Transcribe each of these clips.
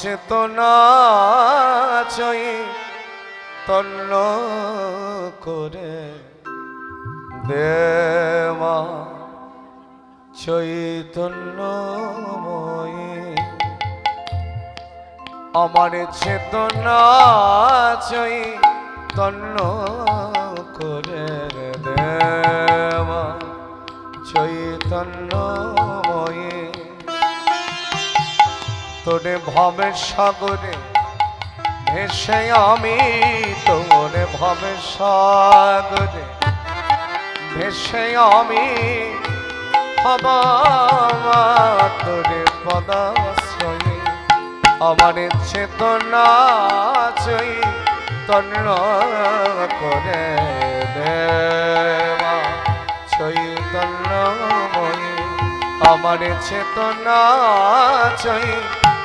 চেতনা চই তন্ন করে দেমা চৈতন্যময়ী। আমার চেতনা তন্ন করে দেমা চৈতন্যময়ী। তোরে ভবের সাগরে ভেসে আমি তোরে ভবের সাগরে ভেসে আমি তোরে পদাশ্রয়ী, আমার চেতনা চই তন্ন করে দেবা চৈতন্যময়ী, আমার চেতনা চই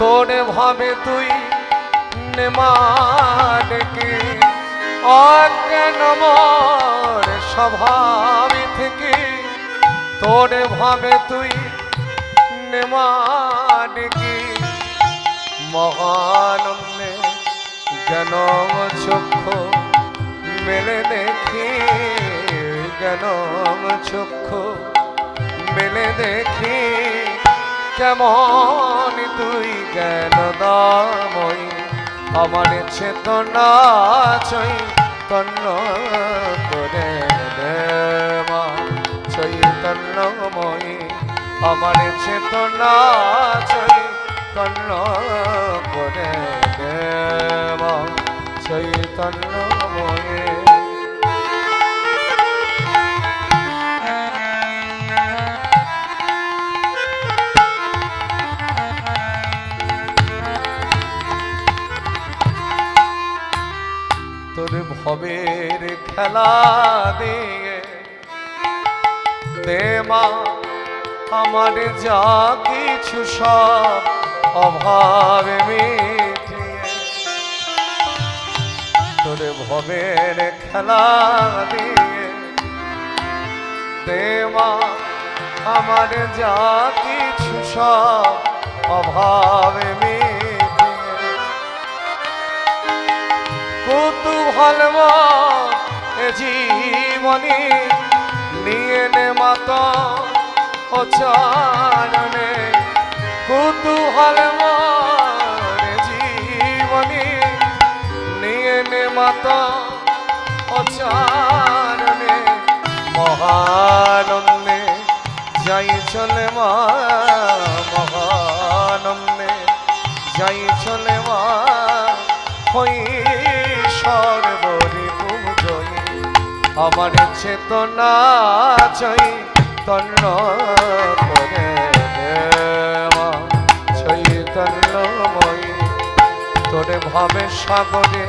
তোর ভাবে তুই নেমাডকে অজ্ঞান মোর স্বভাবে থেকে তোর ভাবে তুই নেমাডকে মহানন্দে জ্ঞান চক্ষু মেলে দেখি, জ্ঞান চক্ষু মেলে দেখি। কেমন তুই জ্ঞান দামই আমার চেতনা চৈ তন্ন করে দেমা চৈতন্যময়ী আমার চেতনা চৈ তন্ন করে দেমা চৈতন্যময়ী ভবের খেলা দিয়ে। দেমা আমার যা কিছু সব অভাবে মিটিয়ে। তোর ভবের খেলা দিয়ে। দেমা আমার যা কিছু সব অভাবে মিটিয়ে কৌতূহল জীবনী নিয়ে নে মাতা ও কৌতূহল জীবনী নিয়ে নে মাতা ও মহানন্দে যাই চলে মা, মহানন্দে যাই চলে মা, হই আমার চেতনা চৈ তন্ন করে দেওয়া। তোরে ভাবে সাগরে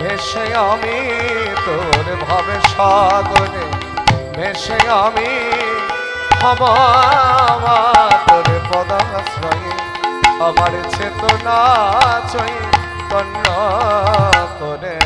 ভেসে আমি, তোর ভাবে সাগরে ভেসে আমি। তোর পদাশ্রয়ী, আমার চেতনা চৈ তন্ন করে